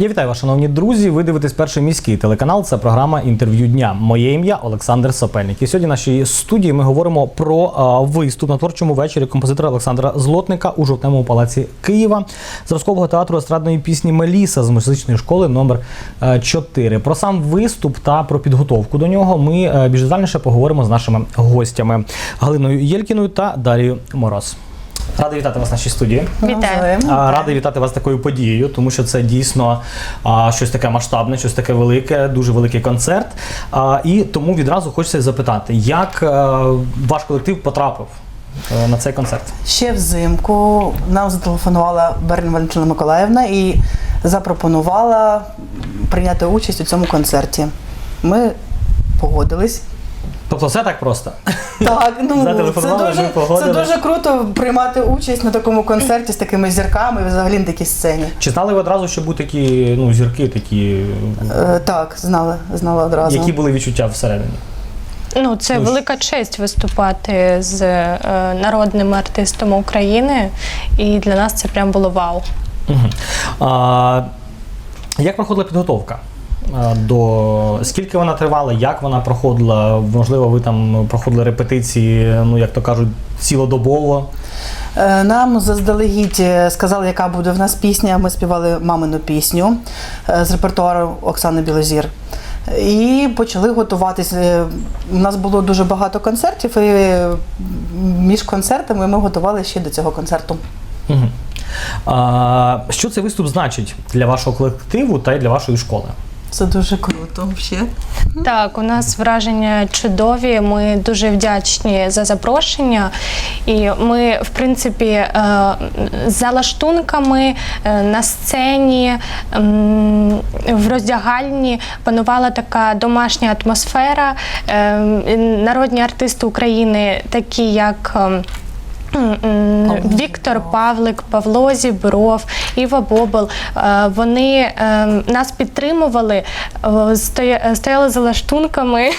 Я вітаю вас, шановні друзі. Ви дивитесь перший міський телеканал. Це програма інтерв'ю дня. Моє ім'я Олександр Сапельник. І сьогодні в нашій студії ми говоримо про а, виступ на творчому вечорі композитора Олександра Злотника у жовтневому палаці Києва, зразкового театру естрадної пісні Меліса з музичної школи номер 4 Про сам виступ та про підготовку до нього ми більш детальніше поговоримо з нашими гостями Галиною Єлькіною та Дарією Мороз. Радий вітати вас в нашій студії. Вітаю. Радий вітати вас такою подією, тому що це дійсно а, щось таке масштабне, щось таке велике, дуже великий концерт. А, і тому відразу хочеться запитати, як е, ваш колектив потрапив е, на цей концерт? Ще взимку нам зателефонувала Берн Валентина Миколаївна і запропонувала прийняти участь у цьому концерті. Ми погодились. Тобто все так просто. Так, ну це Зателефонували, ви дуже, це дуже круто приймати участь на такому концерті з такими зірками взагалі на такій сцені. Чи знали ви одразу, що будуть такі ну, зірки, такі, Е, так, знала, знала одразу. які були відчуття всередині? Ну, це Ну, ж- велика честь виступати з е, народними артистами України, і для нас це прям було вау. Мгм. А, як проходила підготовка? А, До скільки вона тривала, як вона проходила? Можливо, ви там проходили репетиції, ну як то кажуть, цілодобово. Е, Нам заздалегідь е, сказали, яка буде в нас пісня. Ми співали мамину пісню е, з репертуару Оксани Білозір. І почали готуватися. Е, У нас було дуже багато концертів, і е, між концертами ми готували ще до цього концерту. Мгм. А, що цей виступ значить для вашого колективу та й для вашої школи? Це дуже круто. Ще. Так, у нас враження чудові. Ми дуже вдячні за запрошення. І ми, в принципі, е, за лаштунками е, на сцені, в роздягальні панувала така домашня атмосфера. Е, Народні артисти України, такі як. Віктор Павлик, Павло Зібров, Іва Бобол. е, Вони е, нас підтримували, е, стоя- стояли за лаштунками.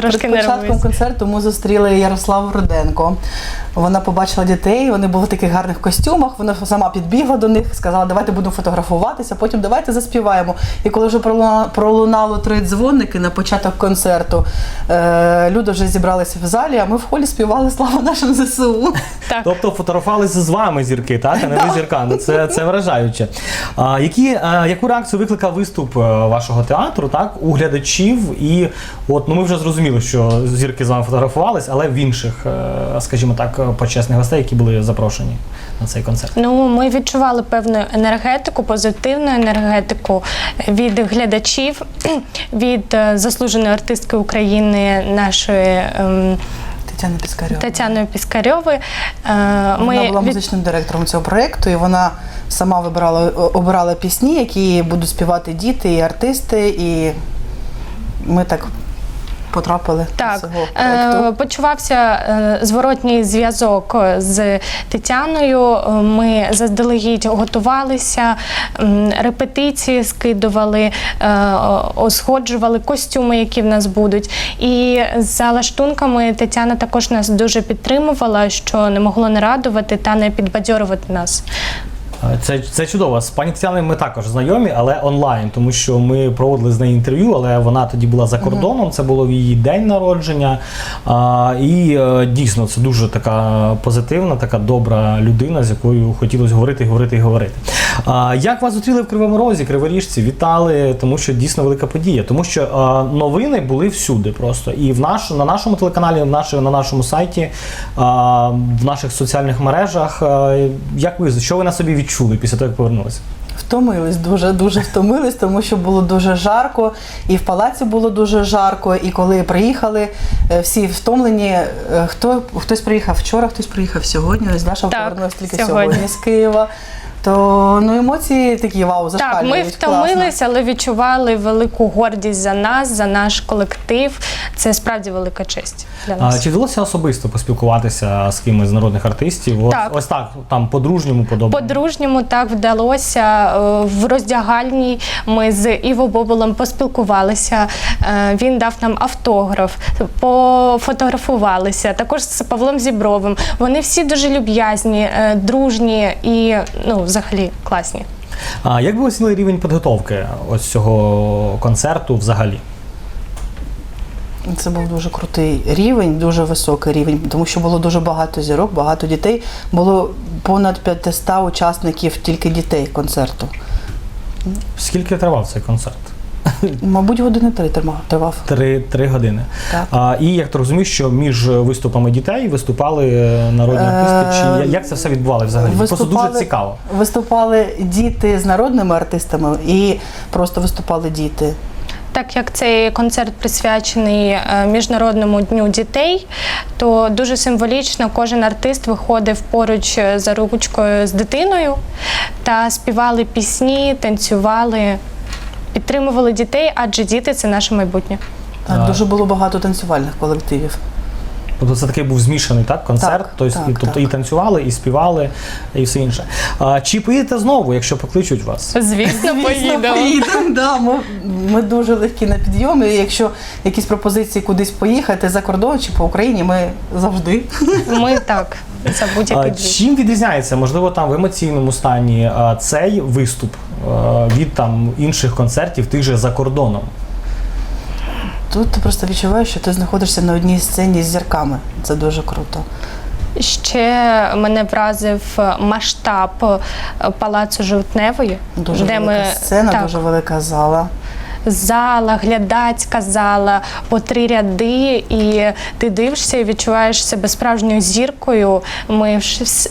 Трошки Перед початком концерту ми зустріли Ярославу Руденко. Вона побачила дітей, вони були в таких гарних костюмах. Вона сама підбігла до них, сказала, давайте будемо фотографуватися, потім давайте заспіваємо. І коли вже пролуна- пролунало три дзвоники на початок концерту, е, люди вже зібралися в залі, а ми в холі співали слава нашим ЗСУ. Так. Тобто фотографувалися з вами зірки, так? А не ви зірками. Це, це вражаюче. А, які, а, яку реакцію викликав виступ е, вашого театру, так, у глядачів? І от ну ми вже зрозуміли, що зірки з вами фотографувались, але в інших, е, скажімо так, почесних гостей, які були запрошені на цей концерт. Ну, ми відчували певну енергетику, позитивну енергетику від глядачів, від е, заслуженої артистки України, нашої ем, Тетяна Піскарьова. Тетяної Піскарьової. Е, Вона була музичним директором цього проєкту, і вона сама вибирала, обирала пісні, які будуть співати діти і артисти, і ми так потрапили до Так, цього е, проєкту. почувався е, зворотній зв'язок з Тетяною. Е, Ми заздалегідь готувалися, репетиції скидували, е, о- сходжували костюми, які в нас будуть. І за лаштунками Тетяна також нас дуже підтримувала, що не могло не радувати та не підбадьорувати нас. Е, Це, це чудово. З пані Тетяною ми також знайомі, але онлайн, тому що ми проводили з нею інтерв'ю, але вона тоді була за кордоном. Це було в її день народження. А, і е, дійсно це дуже така позитивна, така добра людина, з якою хотілося говорити, говорити і говорити. А, як вас зустріли в Кривому Розі, Криворіжці? Вітали, тому що дійсно велика подія. Тому що е, новини були всюди просто. І в наш, на нашому телеканалі, в наш, на нашому сайті, а, в наших соціальних мережах. Е, Як ви що ви на собі відчули після того, як повернулися? Втомились дуже, дуже втомились, тому що було дуже жарко, і в палаці було дуже жарко. І коли приїхали, е, всі втомлені. Е, Хто хтось приїхав вчора, хтось приїхав сьогодні. Ось Даша повернулася тільки сьогодні. сьогодні з Києва. То ну емоції такі вау, Так, зашкалюють. ми втомились, але відчували велику гордість за нас, за наш колектив. Це справді велика честь для А, чи вдалося особисто поспілкуватися з кимось з народних артистів? Ось, Так. ось так, там по-дружньому подобно. По-дружньому так вдалося е, в роздягальній. Ми з Іво Боболом поспілкувалися. Е, Він дав нам автограф, пофотографувалися. Також з Павлом Зібровим. Вони всі дуже люб'язні, е, дружні і ну, взагалі класні. А як ви оцінили рівень підготовки ось цього концерту взагалі? Це був дуже крутий рівень, дуже високий рівень, тому що було дуже багато зірок, багато дітей. Було понад 500 учасників тільки дітей концерту. Скільки тривав цей концерт? Мабуть, години три тривав. Три, три години. Так. А, і як ти розумієш, що між виступами дітей виступали е, народні артисти? Чи як це все відбувалося взагалі? Просто дуже цікаво. Виступали діти з народними артистами і просто виступали діти. Так як цей концерт присвячений е, Міжнародному дню дітей, то дуже символічно кожен артист виходив поруч е, за ручкою з дитиною та співали пісні, танцювали, підтримували дітей, адже діти це наше майбутнє. Так, А. дуже було багато танцювальних колективів. Тобто це такий був змішаний так, концерт, Так, тобто, так, і, тобто так. і танцювали, і співали, і все інше. А, чи поїдете знову, якщо покличуть вас? Звісно, поїдемо. поїдемо. Да, ми, ми дуже легкі на підйомі. Якщо якісь пропозиції кудись поїхати за кордон чи по Україні, ми завжди. Ми так А, будь-який чим відрізняється, можливо, там в емоційному стані цей виступ від там інших концертів, тих же за кордоном? Тут ти просто відчуваєш, що ти знаходишся на одній сцені з зірками. Це дуже круто. Ще мене вразив масштаб е, палацу Жовтневої, Дуже де велика ми сцена, так, дуже велика зала. Зала, глядацька зала, по три ряди, і ти дивишся і відчуваєш себе справжньою зіркою. Ми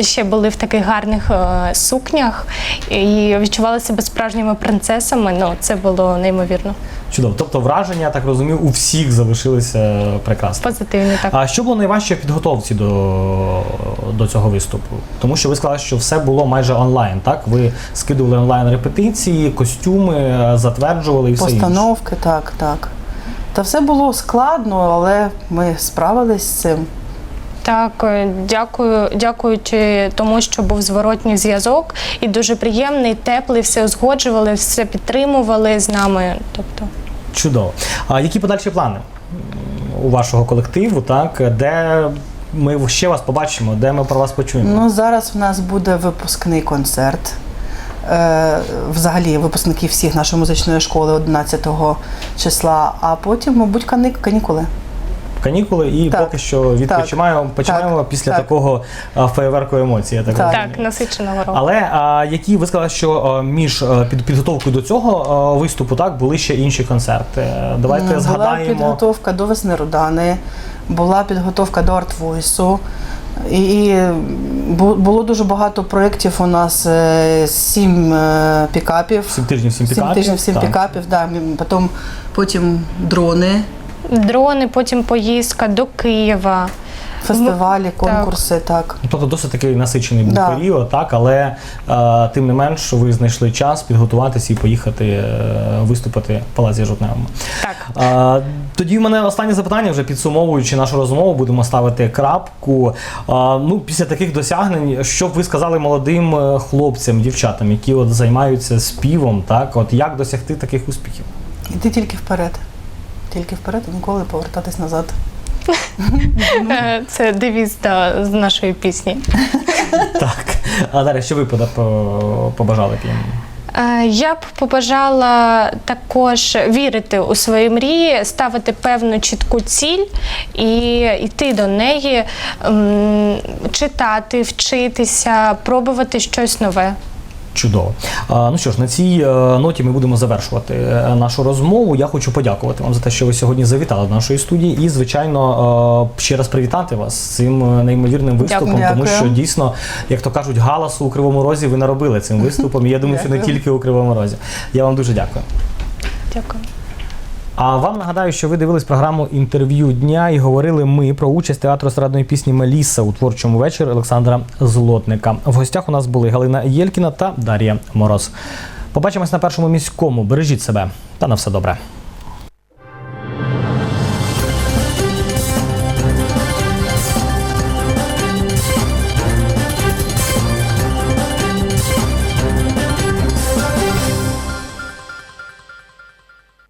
ще були в таких гарних е, сукнях і відчували себе справжніми принцесами. Ну, це було неймовірно. Чудово. Тобто враження, я так розумію, у всіх залишилися прекрасно. Позитивні так. А що було найважче в підготовці до, до цього виступу? Тому що ви сказали, що все було майже онлайн, так? Ви скидували онлайн репетиції, костюми, затверджували і все інше. Постановки, так, так. Та все було складно, але ми справились з цим. Так, е, дякую, дякуючи тому, що був зворотній зв'язок і дуже приємний, теплий, все узгоджували, все підтримували з нами. Тобто. Чудово. А які подальші плани у вашого колективу, так? Де ми ще вас побачимо, де ми про вас почуємо? Ну, зараз в нас буде випускний концерт. Е, взагалі, випускники всіх нашої музичної школи 11 числа, а потім, мабуть, кани- канікули. Канікули і Так. поки що відпочиваємо починаємо Так. після Так. такого а, феєверку емоцій. Я так, Так. Так, насиченого року. Але а, які ви сказали, що між під підготовкою до цього виступу так були ще інші концерти. Давайте Була згадаємо. підготовка до весни Рудани, була підготовка до артвойсу. І і бу- було дуже багато проєктів у нас, е, сім е, пікапів. Сім тижнів, сім пікапів. Сім тижнів, сім Так. пікапів, да. Потім, потім дрони, Дрони, потім поїздка до Києва. Фестивалі, конкурси, так. Тобто досить такий насичений був Да. період, так, але е, тим не менш ви знайшли час підготуватися і поїхати е, виступити в Палаці Жовтневому. Так. Е, тоді в мене останнє запитання, вже підсумовуючи нашу розмову, будемо ставити крапку. Е, ну, після таких досягнень, що б ви сказали молодим е, хлопцям, дівчатам, які от займаються співом, так, от як досягти таких успіхів? Іди тільки вперед. Тільки вперед ніколи повертатись назад. Е, Це девіз да, з нашої пісні. Так. А далі, що ви по- побажали б їм? Е, Я б побажала також вірити у свої мрії, ставити певну чітку ціль і йти до неї, читати, вчитися, пробувати щось нове. Чудово. Ну що ж, на цій е, ноті ми будемо завершувати е, нашу розмову. Я хочу подякувати вам за те, що ви сьогодні завітали до нашої студії, і звичайно е, ще раз привітати вас з цим неймовірним виступом, Дякую. тому що дійсно, як то кажуть, галасу у кривому розі ви наробили цим виступом. І я думаю, що не тільки у кривому розі. Я вам дуже дякую. Дякую. А вам нагадаю, що ви дивились програму інтерв'ю дня і говорили ми про участь театру срадної пісні Меліса у творчому вечір Олександра Злотника. В гостях у нас були Галина Єлькіна та Дар'я Мороз. Побачимось на першому міському. Бережіть себе та на все добре.